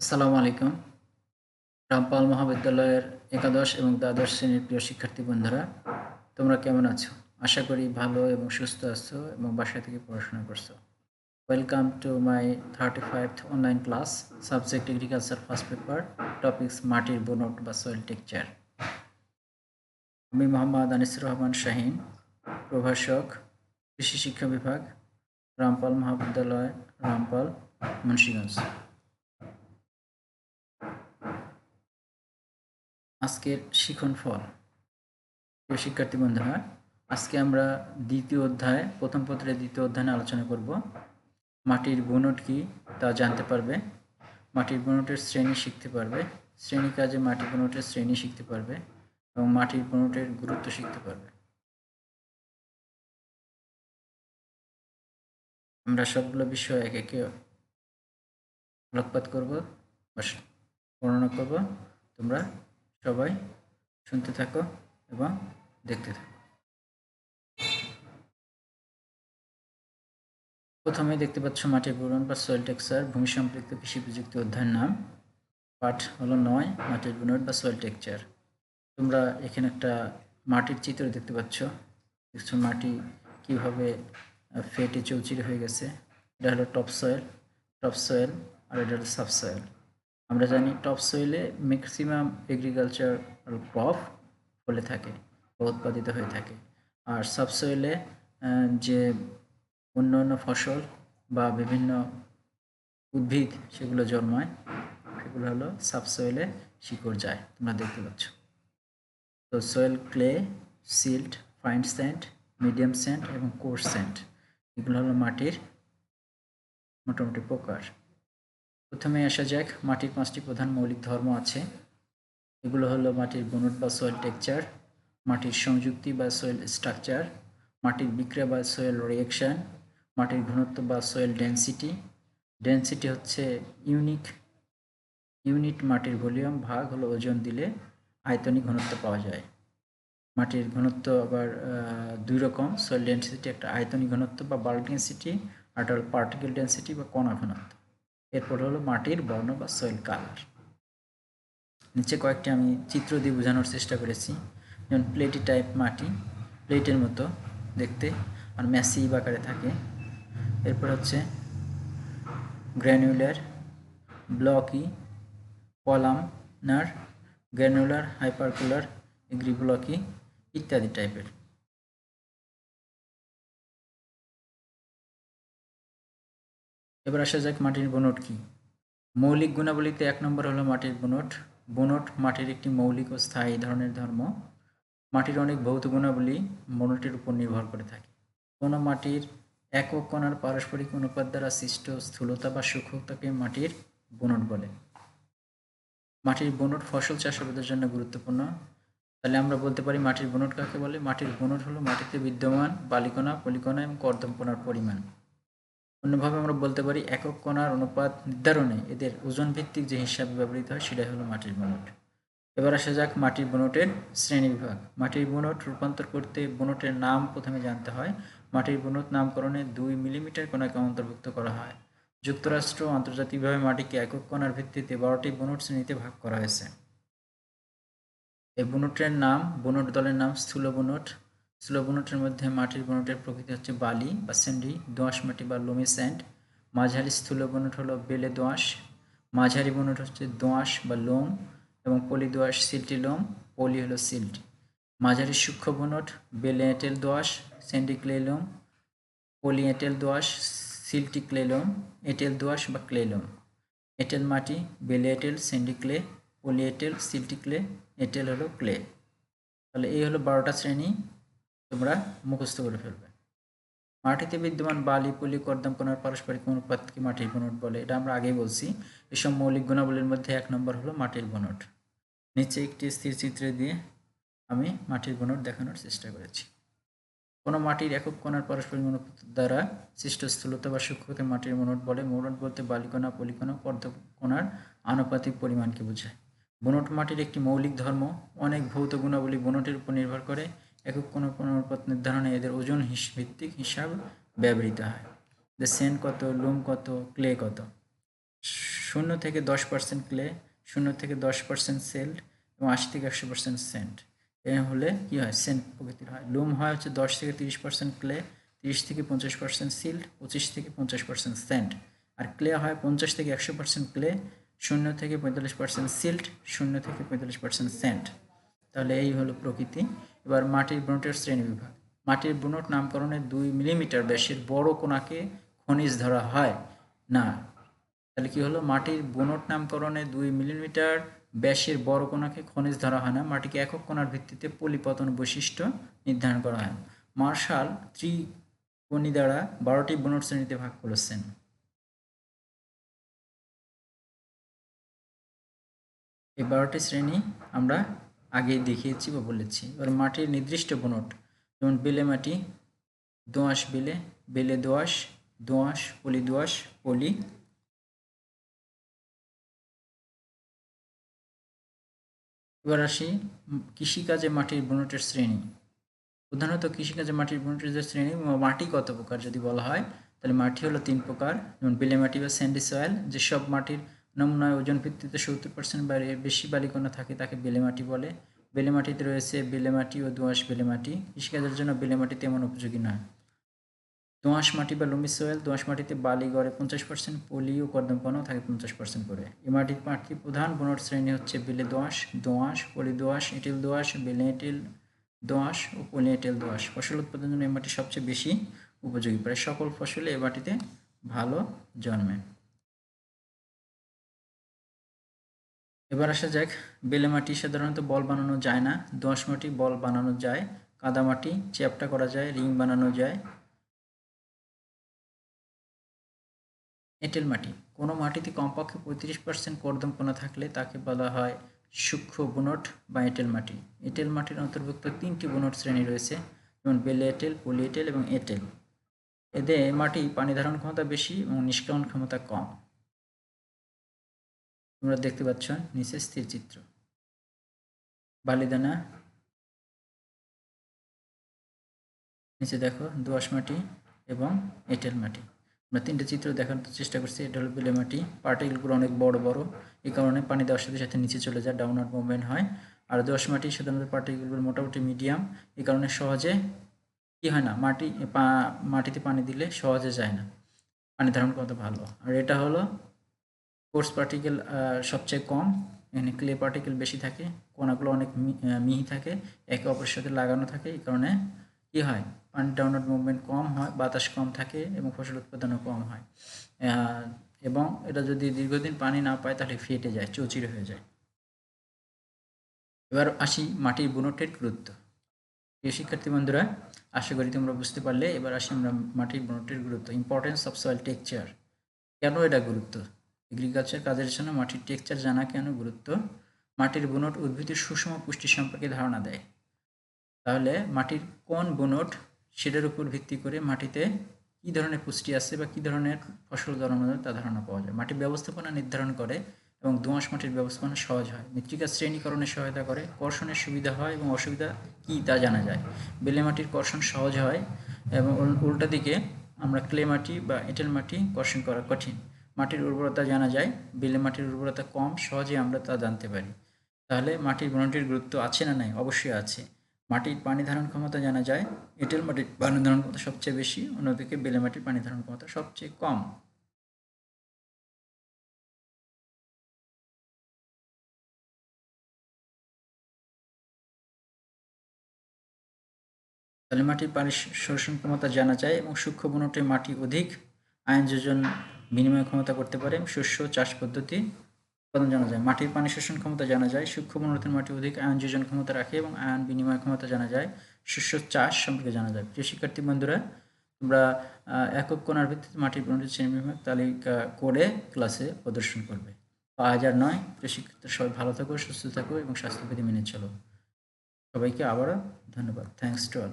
আসসালামু আলাইকুম। রামপাল মহাবিদ্যালয়ের একাদশ এবং দ্বাদশ শ্রেণির প্রিয় শিক্ষার্থী বন্ধুরা, তোমরা কেমন আছো? আশা করি ভালো এবং সুস্থ আছো এবং বাসা থেকে পড়াশোনা করছ। Welcome to my thirty five online class subject agriculture first paper topics মাটির বোনট বা সয়েল টেকচার আমি মোহাম্মদ আনিসুর রহমান শাহিন, প্রভাষক, কৃষি শিক্ষা বিভাগ, রামপাল মহাবিদ্যালয়, রামপাল, মুন্সিগঞ্জ। আজকের শিখন ফল। শিক্ষার্থী বন্ধুরা, আজকে আমরা দ্বিতীয় অধ্যায়, প্রথম পত্রের দ্বিতীয় অধ্যায় আলোচনা করব। মাটির বুনট কি তা জানতে পারবে। মাটির বুনটের শ্রেণি শিখতে পারবে। শ্রেণি কাজে মাটির বুনটের শ্রেণি শিখতে পারবে এবং মাটির বুনটের গুরুত্ব শিখতে পারবে। আমরা সবগুলো বিষয় এক একে আলোকপাত করব বর্ণনা করব। তোমরা সবাই শুনতে থাকো এবং দেখতে থাকো। প্রথমে দেখতে পাচ্ছ মাটির বুনন বা সয়েল টেক্সচার ভূমি সম্পৃক্ত কৃষি প্রযুক্তি অধ্যায়ের নাম। পাঠ হলো নয়, মাটির বুনন বা সয়েল টেক্সচার তোমরা এখানে একটা মাটির চিত্র দেখতে পাচ্ছ। দেখছ মাটি কীভাবে ফেটে চৌচির হয়ে গেছে। এটা হলো টপ সয়েল টপ সয়েল আর এটা হলো সাব সয়েল আমরা জানি টপ সয়েলে ম্যাক্সিমাম এগ্রিকালচার ক্রপ ফলে থাকে উৎপাদিত হয়ে থাকে। আর সাবসয়েলে যে অন্য অন্য ফসল বা বিভিন্ন উদ্ভিদ সেগুলো জন্মায়, সেগুলো হলো সাবসয়েলে শিকড় যায়, তোমরা দেখতে পাচ্ছ। তো soil clay silt fine sand medium sand এবং কোর্স স্যান্ড এগুলো হলো মাটির মোটামুটি প্রকার। প্রথমে আসা যাক, মাটির পাঁচটি প্রধান মৌলিক ধর্ম আছে। এগুলো হলো মাটির বনট বা সয়েল টেকচার মাটির সংযুক্তি বা সয়েল স্ট্রাকচার মাটির বিক্রিয়া বা সয়েল রিয়েকশন মাটির ঘনত্ব বা সয়েল ডেন্সিটি ডেন্সিটি হচ্ছে ইউনিক ইউনিট মাটির ভলিউম, ভাগ হলো ওজন দিলে আয়তনিক ঘনত্ব পাওয়া যায়। মাটির ঘনত্ব আবার দুই রকম সয়েল ডেন্সিটি একটা আয়তনিক ঘনত্ব বা বাল্ক ডেন্সিটি আর পার্টিকেল ডেন্সিটি বা কণা ঘনত্ব। এরপর হলো মাটির বর্ণ বা সয়েল কালার নিচে কয়েকটি আমি চিত্র দিয়ে বোঝানোর চেষ্টা করেছি। যেমন প্লেটি টাইপ মাটি প্লেটের মতো দেখতে আর ম্যাসিভ আকারে থাকে। এরপর হচ্ছে গ্র্যানুলার ব্লকি কলামনার গ্র্যানুলার হাইপারকুলার এগ্রিব্লকি ইত্যাদি টাইপের এবার আসা যাক মাটির বনট কি। মৌলিক গুণাবলীতে এক নম্বর হলো মাটির বনট। বনট মাটির একটি মৌলিক ও স্থায়ী ধরনের ধর্ম। মাটির অনেক ভৌত গুণাবলী বনটের উপর নির্ভর করে থাকে। কোনো মাটির একক কণার পারস্পরিক অনুপাত দ্বারা সৃষ্ট স্থূলতা বা সূক্ষ্মতাকে মাটির বনট বলে। মাটির বনট ফসল চাষাবাদের জন্য গুরুত্বপূর্ণ। তাহলে আমরা বলতে পারি মাটির বনট কাকে বলে? মাটির বনট হলো মাটিতে বিদ্যমান বালিকণা, পলিকণা এবং কর্দমকণার পরিমাণ। অন্যভাবে আমরা বলতে পারি একক কণার অনুপাত নির্ধারণে এদের ওজন ভিত্তিক যে হিসাবে ব্যবহৃত হয় সেটাই হলো মাটির বনট। এবার আসা যাক মাটির বনটের শ্রেণি বিভাগ মাটির বনট রূপান্তর করতে বনটের নাম প্রথমে জানতে হয়। মাটির বনট নামকরণে দুই মিলিমিটার কণাকে অন্তর্ভুক্ত করা হয়। যুক্তরাষ্ট্র আন্তর্জাতিকভাবে মাটিকে একক কণার ভিত্তিতে বারোটি বনট শ্রেণীতে ভাগ করা হয়েছে। এই বনটের নাম, বনট দলের নাম স্থূল বনট। স্লো বনটের মধ্যে মাটির বনটের প্রকৃতি হচ্ছে বালি বা স্যান্ডি দোঁয়াশ মাটি বা লোমি স্যান্ড। মাঝারি স্থূল বনট হলো বেলে দোঁয়াশ। মাঝারি বনট হচ্ছে দোঁয়াশ বা লোম এবং পলি দোঁয়াশ সিল্টি লোম, পলি হলো সিল্টি। মাঝারি সূক্ষ্ম বনট, বেলে এঁটেল দোঁয়াশ স্যান্ডি ক্লেলোম পলি এঁটেল দোঁয়াশ, সিল্টি ক্লেলোম এঁটেল দোঁয়াশ বা ক্লেলোম এঁটেল মাটি, বেলে এঁটেল স্যান্ডি ক্লে, পলি এঁটেল, সিল্টি ক্লে, এঁটেল হলো ক্লে। তাহলে এই হলো বারোটা শ্রেণি। তোমরা মুখস্থ করে ফেলবে। মাটিতে বিদ্যমান বালি, পলি, কর্দম কোনার পারস্পরিক অনুপাতকে মাটির বনট বলে? এটা আমরা আগেই বলছি। এসব মৌলিক গুণাবলীর মধ্যে এক নম্বর হলো মাটির বনট নিচে একটি স্থির চিত্রে দিয়ে আমি মাটির বনট দেখানোর চেষ্টা করেছি। কোনো মাটির একক কোনার পারস্পরিক অনুপাত দ্বারা সৃষ্ট স্থূলতা বা সূক্ষ্মকে মাটির মনট বলে। মনট বলতে বালিকণা, পলিকণা, কর্দম আনুপাতিক পরিমাণকে বোঝায়? বনট মাটির একটি মৌলিক ধর্ম। অনেক ভৌত গুণাবলী বনটের উপর নির্ভর করে। একক কোনো অনুপাত নির্ধারণে এদের ওজন ভিত্তিক হিসাব ব্যবহৃত হয়। যে সেন কত লুম কত ক্লে কত? শূন্য থেকে দশ পার্সেন্ট ক্লে শূন্য থেকে দশ পার্সেন্ট সেল্ট এবং আশি থেকে একশো পার্সেন্ট সেন্ট এ হলে কী হয়? সেন্ট প্রকৃতির হয়। লুম হয় হচ্ছে দশ থেকে তিরিশ পার্সেন্ট ক্লে তিরিশ থেকে পঞ্চাশ পার্সেন্ট সিল্ট পঁচিশ থেকে পঞ্চাশ পার্সেন্ট সেন্ট আর ক্লে হয় পঞ্চাশ থেকে একশো পার্সেন্ট ক্লে শূন্য থেকে পঁয়তাল্লিশ পার্সেন্ট সিল্ট শূন্য থেকে পঁয়তাল্লিশ পার্সেন্ট সেন্ট তাহলে এই হলো প্রকৃতি এবার মাটির বুনটের শ্রেণি বিভাগ। মাটির বুনট নামকরণে দুই মিলিমিটার ব্যাসের বড় কোনাকে খনিজ ধরা হয়। না, তাহলে কি হলো? মাটির বুনট নামকরণে দুই মিলিমিটার ব্যাসের বড় কোনাকে খনিজ ধরা হয় না। মাটিকে একক কোনার ভিত্তিতে পলিপতন বৈশিষ্ট্য নির্ধারণ করা হয়। মার্শাল ত্রিকোণী দ্বারা বারোটি বুনট শ্রেণীতে ভাগ করেছেন। এই বারোটি শ্রেণি আমরা আগে দেখিয়েছি বা বলেছি। এবার মাটির নির্দিষ্ট বুনট, যেমন বেলে মাটি, দোঁয়াশ বেলে বেলে দোঁয়াশ দোঁয়াশ, পলি দোঁয়াশ, পলি। এবার আসি কৃষিকাজে মাটির বুনটের শ্রেণি। প্রধানত কৃষিকাজে মাটির বুনটের যে শ্রেণি মাটি কত প্রকার যদি বলা হয়, তাহলে মাটি হলো তিন প্রকার, যেমন বেলে মাটি বা স্যান্ডি সয়েল, যেসব মাটির নমুনায় ওজন ভিত্তিতে সত্তর পার্সেন্ট বা বেশি বালিকণা থাকে তাকে বেলে মাটি বলে। বেলে মাটিতে রয়েছে বেলে মাটি ও দোঁয়াশ বেলে মাটি কৃষিকাজের জন্য বেলে মাটি তেমন উপযোগী নয়। দোঁয়াশ মাটি বা লুমি সোয়েল, দোঁয়াশ মাটিতে বালি গড়ে পঞ্চাশ পার্সেন্ট পলি ও কর্দমপনাও থাকে পঞ্চাশ পার্সেন্ট করে। এই মাটির পাঁচটি প্রধান বনট শ্রেণি হচ্ছে বেলে দোঁয়াশ দোঁয়াশ, পলি দোঁয়াশ, এঁটেল দোঁয়াশ, বেলে এঁটেল দোঁয়াশ ও পলি এঁটেল দোঁয়াশ। ফসল উৎপাদনের জন্য এই মাটি সবচেয়ে বেশি উপযোগী। প্রায় সকল ফসলে এ মাটিতে ভালো জন্মে। এবার আসা যাক, বেলে মাটি সাধারণত বল বানানো যায় না, দোঁয়াশ মাটি বল বানানো যায়, কাদা মাটি চ্যাপটা করা যায়, রিং বানানো যায়। এঁটেল মাটি, কোনো মাটিতে কমপক্ষে পঁয়ত্রিশ পার্সেন্ট কর্দমপনা থাকলে তাকে বলা হয় সূক্ষ্ম বুনট বা এঁটেল মাটি। এঁটেল মাটির অন্তর্ভুক্ত তিনটি বুনট শ্রেণি রয়েছে, যেমন বেলে এঁটেল, পলি এঁটেল এবং এঁটেল। এদের মাটি পানি ধারণ ক্ষমতা বেশি এবং নিষ্কাশন ক্ষমতা কম। তোমরা দেখতে পাচ্ছ নিচে স্থির চিত্র। বালিদানা। নিচে দেখো দোয়াশ মাটি এবং এঁটেল মাটি। আমরা তিনটে চিত্র দেখানোর চেষ্টা করছি। এটা হলো বেলে মাটি। পার্টিকেলগুলো অনেক বড় বড়। এই কারণে পানি দেওয়ার সাথে সাথে নিচে চলে যায় ডাউনওয়ার্ড মুভমেন্ট হয়। আর দোয়াশ মাটি সাধারণত পার্টিকেলগুলো মোটামুটি মিডিয়াম এই কারণে সহজে কি হয় না, মাটি মাটিতে পানি দিলে সহজে যায় না। পানি ধারণ করতে ভালো। আর এটা হলো কোর্স পার্টিকেল সবচেয়ে কম এখানে ক্লে পার্টিকেল বেশি থাকে, কোনাগুলো অনেক মিহি থাকে, একে অপরের সাথে লাগানো থাকে, এই কারণে কী হয় পানি ডাউনলোড মুভমেন্ট কম হয়, বাতাস কম থাকে এবং ফসল উৎপাদনও কম হয়। এবং এটা যদি দীর্ঘদিন পানি না পায়, তাহলে ফেটে যায়, চৌচির হয়ে যায়। এবার আসি মাটির বুনটের গুরুত্ব। প্রিয় শিক্ষার্থী বন্ধুরা, আশা করি তোমরা বুঝতে পারলে, এবার আসি আমরা মাটির বুনটের গুরুত্ব ইম্পর্টেন্স অফ সয়েল টেক্সচার কেন এটা গুরুত্ব? এগ্রিকালচার কাজের জন্য মাটির টেক্সচার জানা কেন গুরুত্ব? মাটির বুনট উদ্ভিদের সুষম পুষ্টি সম্পর্কে ধারণা দেয়। তাহলে মাটির কোন বুনট, সেটার উপর ভিত্তি করে মাটিতে কী ধরনের পুষ্টি আছে বা কী ধরনের ফসল জন্মানো যায় তা ধারণা পাওয়া যায়। মাটির ব্যবস্থাপনা নির্ধারণ করে এবং দোঁয়াশ মাটির ব্যবস্থাপনা সহজ হয়। মৃত্তিকা শ্রেণীকরণে সহায়তা করে। কর্ষণের সুবিধা হয় এবং অসুবিধা কী তা জানা যায়। বেলে মাটির কর্ষণ সহজ হয় এবং উল্টা দিকে আমরা ক্লে মাটি বা এঁটেল মাটি কর্ষণ করা কঠিন। মাটির উর্বরতা জানা যায়, বেলে মাটির উর্বরতা কম সহজে আমরা তা জানতে পারি। তাহলে মাটির গুণটির গুরুত্ব আছে না নাই? অবশ্যই আছে। মাটির পানি ধারণ ক্ষমতা জানা যায়, এঁটেল মাটির পানি ধারণ ক্ষমতা সবচেয়ে বেশি, অন্যদিকে বেলে মাটির পানি ধারণ ক্ষমতা সবচেয়ে কম। তাহলে মাটির পানি শোষণ ক্ষমতা জানা যায় এবং সূক্ষ্ম বনটে মাটি অধিক, আয়ন যোজন বিনিময় ক্ষমতা করতে পারে। শস্য চাষ পদ্ধতি উৎপাদন জানা যায়। মাটির পানি শোষণ ক্ষমতা জানা যায়। সূক্ষ্ম মনোরথের মাটি অধিক আয়ন যোজন ক্ষমতা রাখে এবং আয়ন বিনিময় ক্ষমতা জানা যায়। শস্য চাষ সম্পর্কে জানা যায়। প্রিয় শিক্ষার্থী বন্ধুরা, তোমরা একক কোনার ভিত্তিতে মাটির বনটির শ্রেণীবিভাগ তালিকা করে ক্লাসে প্রদর্শন করবে। পাঁচ হাজার নয়। প্রিয় শিক্ষার্থী, সবাই ভালো থাকো, সুস্থ থাকো এবং স্বাস্থ্যবিধি মেনে চলো। সবাইকে আবারও ধন্যবাদ। Thanks to all